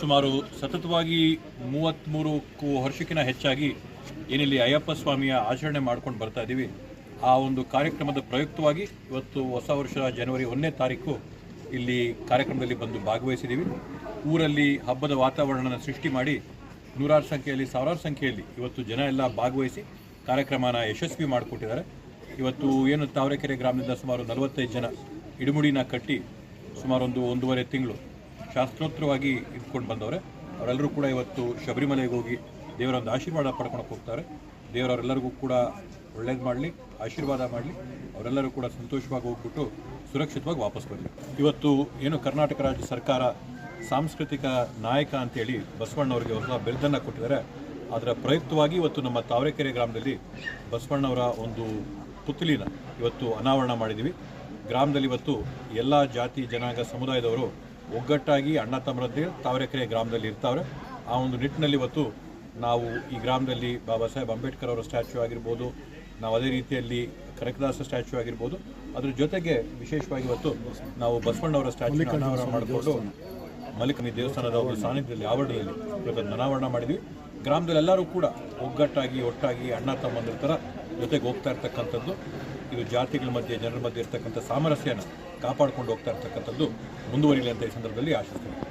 ಸುಮಾರು ಸತತವಾಗಿ ಮೂವತ್ತ್ಮೂರಕ್ಕೂ ವರ್ಷಕ್ಕಿಂತ ಹೆಚ್ಚಾಗಿ ಏನಿಲ್ಲಿ ಅಯ್ಯಪ್ಪ ಸ್ವಾಮಿಯ ಆಚರಣೆ ಮಾಡ್ಕೊಂಡು ಬರ್ತಾ ಇದ್ದೀವಿ. ಆ ಒಂದು ಕಾರ್ಯಕ್ರಮದ ಪ್ರಯುಕ್ತವಾಗಿ ಇವತ್ತು ಹೊಸ ವರ್ಷ ಜನವರಿ ಒಂದನೇ ತಾರೀಕು ಇಲ್ಲಿ ಕಾರ್ಯಕ್ರಮದಲ್ಲಿ ಬಂದು ಭಾಗವಹಿಸಿದ್ದೀವಿ. ಊರಲ್ಲಿ ಹಬ್ಬದ ವಾತಾವರಣನ ಸೃಷ್ಟಿ ಮಾಡಿ ನೂರಾರು ಸಂಖ್ಯೆಯಲ್ಲಿ, ಸಾವಿರಾರು ಸಂಖ್ಯೆಯಲ್ಲಿ ಇವತ್ತು ಜನ ಎಲ್ಲ ಭಾಗವಹಿಸಿ ಕಾರ್ಯಕ್ರಮನ ಯಶಸ್ವಿ ಮಾಡಿಕೊಟ್ಟಿದ್ದಾರೆ. ಇವತ್ತು ಏನು ತಾವರೆಕೆರೆ ಗ್ರಾಮದಿಂದ ಸುಮಾರು ನಲವತ್ತೈದು ಜನ ಇಡುಮುಡಿನ ಕಟ್ಟಿ ಸುಮಾರೊಂದು ಒಂದೂವರೆ ತಿಂಗಳು ಶಾಸ್ತ್ರೋತ್ತರವಾಗಿ ಇಟ್ಕೊಂಡು ಬಂದವರೆ. ಅವರೆಲ್ಲರೂ ಕೂಡ ಇವತ್ತು ಶಬರಿಮಲೆಗೆ ಹೋಗಿ ದೇವರ ಒಂದು ಆಶೀರ್ವಾದ ಪಡ್ಕೊಳಕ್ಕೆ ಹೋಗ್ತಾರೆ. ದೇವರವರೆಲ್ಲರಿಗೂ ಕೂಡ ಒಳ್ಳೇದು ಮಾಡಲಿ, ಆಶೀರ್ವಾದ ಮಾಡಲಿ. ಅವರೆಲ್ಲರೂ ಕೂಡ ಸಂತೋಷವಾಗಿ ಹೋಗ್ಬಿಟ್ಟು ಸುರಕ್ಷಿತವಾಗಿ ವಾಪಸ್ ಬರಲಿ ಇವತ್ತು ಏನು ಕರ್ನಾಟಕ ರಾಜ್ಯ ಸರ್ಕಾರ ಸಾಂಸ್ಕೃತಿಕ ನಾಯಕ ಅಂತೇಳಿ ಬಸವಣ್ಣವರಿಗೆ ಹೊಸ ಬಿರುದನ್ನು ಕೊಟ್ಟಿದ್ದಾರೆ. ಅದರ ಪ್ರಯುಕ್ತವಾಗಿ ಇವತ್ತು ನಮ್ಮ ತಾವರೆಕೆರೆ ಗ್ರಾಮದಲ್ಲಿ ಬಸವಣ್ಣವರ ಒಂದು ಪುತ್ಲಿನ ಇವತ್ತು ಅನಾವರಣ ಮಾಡಿದ್ದೀವಿ. ಗ್ರಾಮದಲ್ಲಿ ಇವತ್ತು ಎಲ್ಲ ಜಾತಿ, ಜನಾಂಗ, ಸಮುದಾಯದವರು ಒಗ್ಗಟ್ಟಾಗಿ ಅಣ್ಣ ತಮ್ಮರದ್ದೇ ತಾವರೆಕೆರೆ ಗ್ರಾಮದಲ್ಲಿ ಇರ್ತಾವ್ರೆ. ಆ ಒಂದು ನಿಟ್ಟಿನಲ್ಲಿ ಇವತ್ತು ನಾವು ಈ ಗ್ರಾಮದಲ್ಲಿ ಬಾಬಾ ಸಾಹೇಬ್ ಅಂಬೇಡ್ಕರ್ ಅವರ ಸ್ಟ್ಯಾಚ್ಯೂ ಆಗಿರ್ಬೋದು, ನಾವು ಅದೇ ರೀತಿಯಲ್ಲಿ ಕನಕದಾಸ ಸ್ಟ್ಯಾಚ್ಯೂ ಆಗಿರ್ಬೋದು, ಅದ್ರ ಜೊತೆಗೆ ವಿಶೇಷವಾಗಿ ಇವತ್ತು ನಾವು ಬಸವಣ್ಣವರ ಸ್ಟ್ಯಾಚ್ಯೂ ಮಾಡಿಕೊಂಡು ಮಲ್ಲಿಕನಿ ದೇವಸ್ಥಾನದ ಒಂದು ಸಾನ್ನಿಧ್ಯದಲ್ಲಿ ಆವರಣದಲ್ಲಿ ಇವತ್ತು ಅನಾವರಣ ಮಾಡಿದ್ವಿ. ಗ್ರಾಮದಲ್ಲಿ ಎಲ್ಲರೂ ಕೂಡ ಒಗ್ಗಟ್ಟಾಗಿ, ಒಟ್ಟಾಗಿ ಅಣ್ಣ, ತಮ್ಮಂದ್ರ ಥರ ಜೊತೆಗೆ ಹೋಗ್ತಾ ಇರ್ತಕ್ಕಂಥದ್ದು. ಇದು ಜಾತಿಗಳ ಮಧ್ಯೆ, ಜನರ ಮಧ್ಯೆ ಇರ್ತಕ್ಕಂಥ ಸಾಮರಸ್ಯನ ಕಾಪಾಡ್ಕೊಂಡು ಹೋಗ್ತಾ ಇರ್ತಕ್ಕಂಥದ್ದು ಮುಂದುವರಿಲಿ ಅಂತ ಈ ಸಂದರ್ಭದಲ್ಲಿ ಆಶಿಸ್ತೀನಿ.